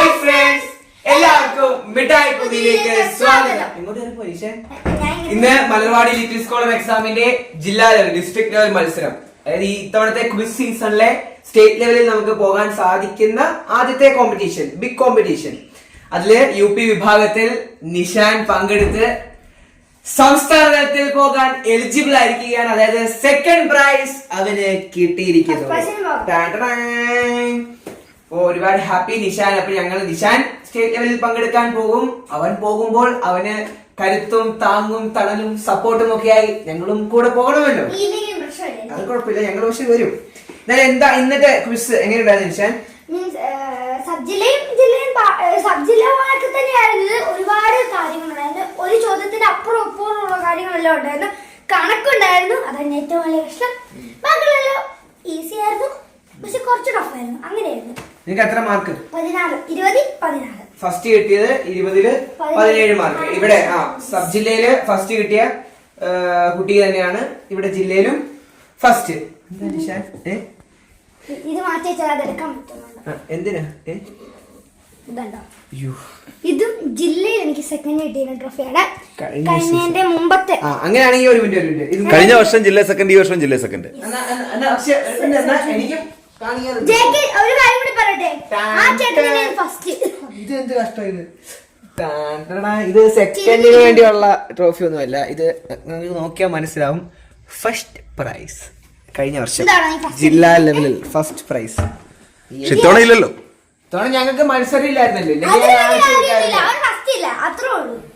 Hi friends എല്ലാവർക്കും മിഠായി പുതിയിലേക്ക് സ്വാഗതം. ഇങ്ങോട്ട് വരൂ പരീക്ഷ? ഇന്ന് മലർവാടി ലിറ്റിൽ സ്കോളർ എക്സാമിന്റെ ജില്ലാ ലെവൽ ഡിസ്ട്രിക്ട് ലെവൽ മത്സരം. അതായത് ഈ ഇത്തവണത്തെ ക്വിസ് സീസണിലെ സ്റ്റേറ്റ് ലെവലിൽ നമുക്ക് പോകാൻ സാധിക്കുന്ന ആദ്യത്തെ കോമ്പറ്റീഷൻ ബിഗ് കോമ്പറ്റീഷൻ അതിൽ യു പി വിഭാഗത്തിൽ നിഷാൻ പങ്കെടുത്ത് സംസ്ഥാന തലത്തിൽ പോകാൻ എലിജിബിൾ ആയിരിക്കുകയാണ്. അതായത് സെക്കൻഡ് പ്രൈസ് അവന് കിട്ടിയിരിക്കുന്നു. ഓ ഒരുപാട് ഹാപ്പി നിഷാൻ അപ്പൊ ഞങ്ങൾ നിഷാൻ സ്റ്റേറ്റ് ലെവലിൽ പങ്കെടുക്കാൻ പോകും. അവൻ പോകുമ്പോൾ അവന് കരുത്തും താങ്ങും തണലും സപ്പോർട്ടും ഒക്കെ ആയി ഞങ്ങളും കൂടെ പോകണമല്ലോ. അത് കുഴപ്പമില്ല. ഞങ്ങൾ പക്ഷെ വരും. എന്നാലും എന്താ ഇന്നത്തെ ക്വിസ് എങ്ങനെയുണ്ടായിരുന്നു നിഷാൻ മീൻസ് സബ് ജില്ലയും ജില്ലയും പ- ഏ, സബ് ജില്ലകളൊക്കെ തന്നെയായിരുന്നു. ഇത് ഒരുപാട് കാര്യങ്ങളുണ്ടായിരുന്നു. ഒരു ചോദ്യത്തിന് അപ്പുറം അപ്പുറമുള്ള കാര്യങ്ങളെല്ലാം ഉണ്ടായിരുന്നു. കണക്കുണ്ടായിരുന്നു. അതാണ് ഏറ്റവും വലിയ പ്രശ്നം. ബാക്കിയുള്ളതെല്ലാം ഈസി ആയിരുന്നു. പക്ഷെ കുറച്ച് ടഫ് ആയിരുന്നു. അങ്ങനെയായിരുന്നു. നിനക്ക് എത്ര മാർക്ക് ഫസ്റ്റ് കിട്ടിയത് ഇരുപതിൽ പതിനേഴ് മാർക്ക് ഇവിടെ ആ സബ് ജില്ലയിൽ ഫസ്റ്റ് കിട്ടിയ കുട്ടി തന്നെയാണ് ഇവിടെ ജില്ലയിലും ഫസ്റ്റ് ഇത് മാറ്റി അതെടുക്കാൻ എന്തിനാ? ഇതും ജില്ലയിൽ എനിക്ക് സെക്കൻഡ് കിട്ടിയ ട്രോഫിയാണ് കഴിഞ്ഞതിന്റെ മുമ്പത്തെ. അങ്ങനെയാണെങ്കിൽ ഒരു മിനിറ്റ് ഒരു മിനിറ്റ് ഇത് കഴിഞ്ഞ വർഷം ജില്ല സെക്കൻഡ് ഈ വർഷം ജില്ല സെക്കൻഡ് എനിക്കും കാണിക്കാറുണ്ട്. ജെക്ക് ഒരു കാര്യം കൂടി പറയട്ടെ? ആ ചേട്ടനെ ഫസ്റ്റ് ഇത് കഷ്ടം ഇത്? സെക്കൻഡിന് വേണ്ടിയുള്ള ട്രോഫി ഒന്നുമല്ല. ഇത് നിങ്ങൾക്ക് നോക്കിയാൽ മനസ്സിലാവും. ഫസ്റ്റ് പ്രൈസ് കഴിഞ്ഞ വർഷം. ഇതാണോ ജില്ലാ ലെവലിൽ ഫസ്റ്റ് പ്രൈസ് ഇല്ലല്ലോ ഇത്തവണ ഞങ്ങൾക്ക് മത്സരം ഇല്ലായിരുന്നല്ലോ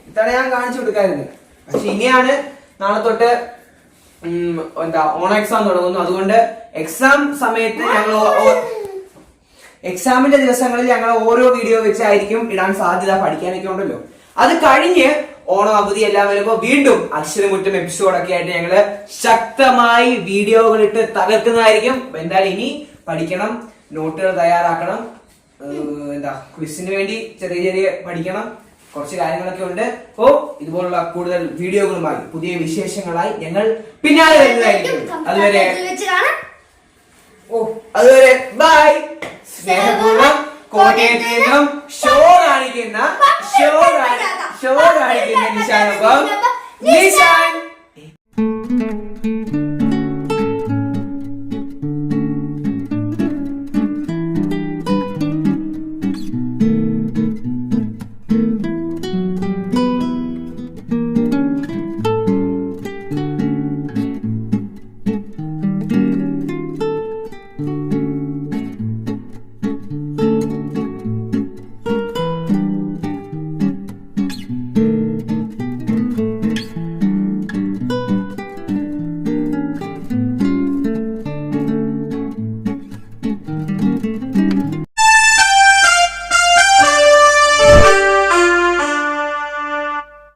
ഇത്തവണ ഞാൻ കാണിച്ചു കൊടുക്കായിരുന്നു. പക്ഷെ ഇനിയാണ് നാളെ തൊട്ട് എന്താ ഓൺ എക്സാം തുടങ്ങുന്നു. അതുകൊണ്ട് എക്സാം സമയത്ത് ഞങ്ങൾ എക്സാമിന്റെ ദിവസങ്ങളിൽ ഞങ്ങൾ ഓരോ വീഡിയോ വെച്ചായിരിക്കും ഇടാൻ സാധ്യത പഠിക്കാനൊക്കെ ഉണ്ടല്ലോ. അത് കഴിഞ്ഞ് ഓണം അവധി എല്ലാം വരുമ്പോ വീണ്ടും അക്ഷരമുറ്റം എപ്പിസോഡൊക്കെ ആയിട്ട് ഞങ്ങൾ ശക്തമായി വീഡിയോകൾ ഇട്ട് തകർക്കുന്നതായിരിക്കും. എന്തായാലും ഇനി പഠിക്കണം നോട്ടുകൾ തയ്യാറാക്കണം എന്താ ക്വിസിന് വേണ്ടി ചെറിയ ചെറിയ പഠിക്കണം. കുറച്ച് കാര്യങ്ങളൊക്കെ ഉണ്ട്. അപ്പോ ഇതുപോലുള്ള കൂടുതൽ വീഡിയോകളുമായി പുതിയ വിശേഷങ്ങളായി ഞങ്ങൾ പിന്നാലെ വരുന്നതായിരിക്കും. അതുവരെ ഓ അതുവരെ ബൈ. സ്നേഹപൂർവം കോട്ടയത്ത് നിന്നും ഷോ കാണിക്കുന്ന ഷോ ഷോ കാണിക്കുന്ന നിശാനൊപ്പം നിശാൻ